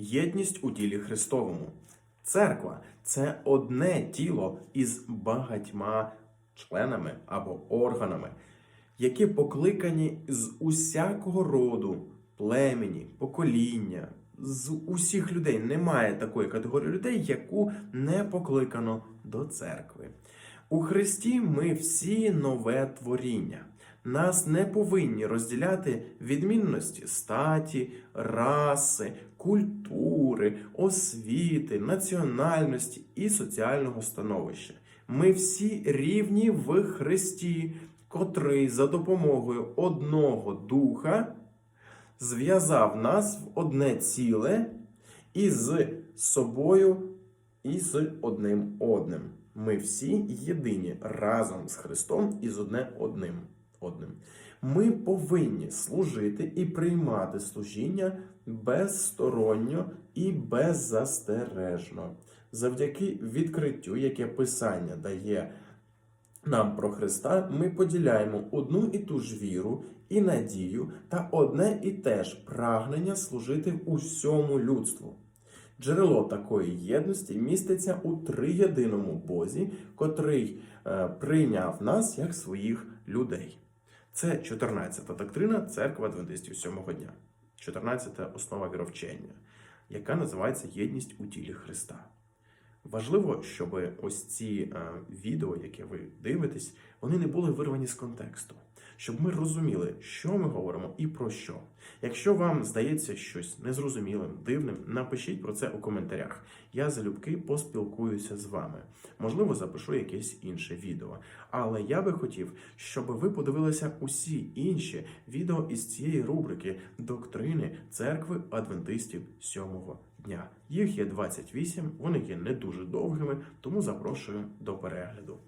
Єдність у тілі Христовому. Церква це одне тіло із багатьма членами або органами, які покликані з усякого роду, племені, покоління, з усіх людей. Немає такої категорії людей, яку не покликано до церкви. У Христі ми всі нове творіння. Нас не повинні розділяти відмінності статі, раси, культури, освіти, національності і соціального становища. Ми всі рівні в Христі, котрий за допомогою одного духа зв'язав нас в одне ціле і з собою, і з одним одним. Ми всі єдині разом з Христом і з одне одним одним. Ми повинні служити і приймати служіння безсторонньо і беззастережно, завдяки відкриттю, яке Писання дає нам про Христа, ми поділяємо одну і ту ж віру і надію та одне і те ж прагнення служити усьому людству. Джерело такої єдності міститься у триєдиному Бозі, котрий е, прийняв нас як своїх людей. Це 14-та доктрина церкви Адвентистів сьомого дня, 14-та основа віровчення, яка називається Єдність у тілі Христа. Важливо, щоб ось ці е, відео, які ви дивитесь, вони не були вирвані з контексту, щоб ми розуміли, що ми говоримо і про що. Якщо вам здається щось незрозумілим, дивним, напишіть про це у коментарях. Я залюбки поспілкуюся з вами. Можливо, запишу якесь інше відео. Але я би хотів, щоб ви подивилися усі інші відео із цієї рубрики Доктрини церкви адвентистів сьомого дня. Їх є 28, вони є не дуже довгими, тому запрошую до перегляду.